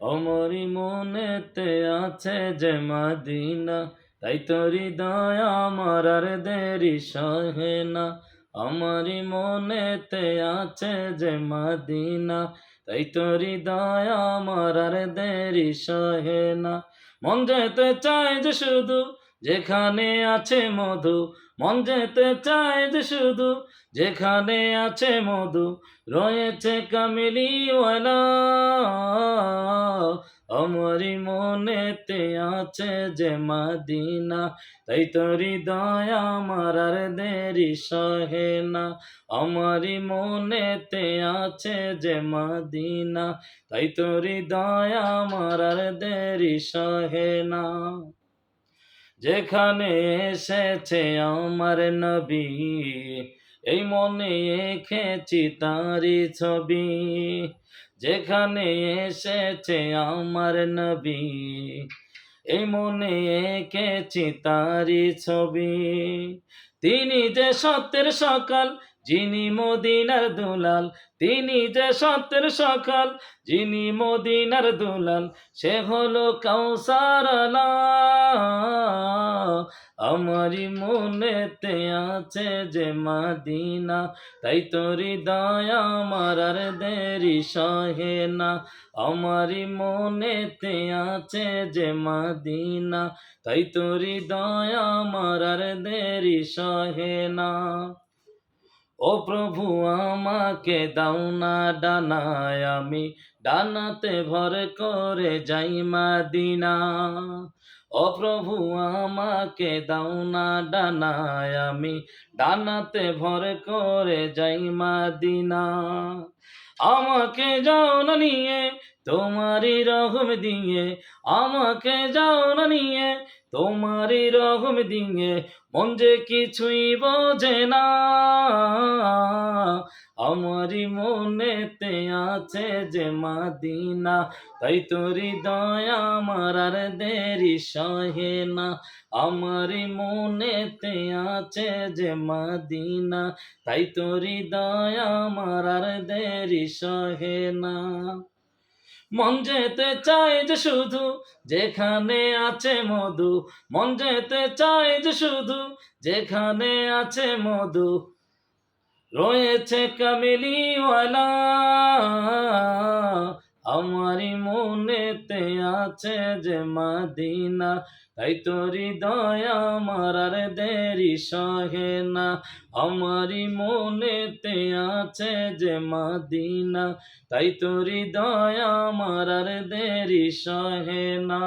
অমরি মনেতে আছে যে মাদিনা, তাই তোরি দয়া আমার আর দেরি সহে না। আমারি মনেতে আছে যে মাদিনা, তাই তোরি দয়া আমার আর দেরি সহে না। মন যেতে চায় যে শুধু যেখানে আছে মধু, মন যেতে চায় যে শুধু। যেখানে আছে মধু, রয়েছে কামিলিওয়ালা আমারি মনেতে আছে যে মাদিনা, তাই তো হৃদয় আমার আর দেরি সহে না। আমারি মনেতে আছে যে মাদিনা, তাই তো হৃদয় আমার আর দেরি সহে না। যেখানে এসেছে আমার নবী, এই মনে এঁকেছি তারি ছবি। যেখানে এসেছে আমার নবী, এই মনে এঁকেছি তারি ছবি। তিনি যে সত্যের সকাল যিনি মদিনার দুলাল, তিনি যে সত্যের সকাল, যিনি মদিনার দুলাল, সে হলো কাউসার আমারি মনেতে আছে যে মাদিনা, তাই তো হৃদয় আমার আর দেরি সহে না। আমারি মনেতে আছে যে মাদিনা, তাই তো হৃদয় আমার আর দেরি সহে না। ও প্রভু, আমাকে দাও না ডানায়, আমি ডানাতে ভর করে যাই মাদিনা। ও প্রভু, আমাকে দাও না ডানায়, আমি ডানাতে ভর করে যাই মাদিনা। আমাকে যাও না নিয়ে, তোমারই রহম দিয়ে। আমাকে যাও না নিয়ে, তোমারই রহম দিয়ে। মন যে কিছুই বোঝে না, আমারই মনেতে আছে যে মাদিনা। তাই তোর হৃদয় আমার আর দেরি সহে না, আমারই মনেতে আছে যে মাদিনা। তাই তোর হৃদয় আমার আর দেরি সহে না। মন যেতে চায় যে শুধু যেখানে আছে মধু, মন যেতে চায় যে শুধু যেখানে আছে মধু। রয়েছে কামিলিওয়ালা আমারি মনেতে আছে যে মাদিনা। তাই তোরি দয়া আমার আর দেরি সহে না। আমারি মনেতে আছে যে মাদিনা। তাই তোরি দয়া আমার আর দেরি সহে না।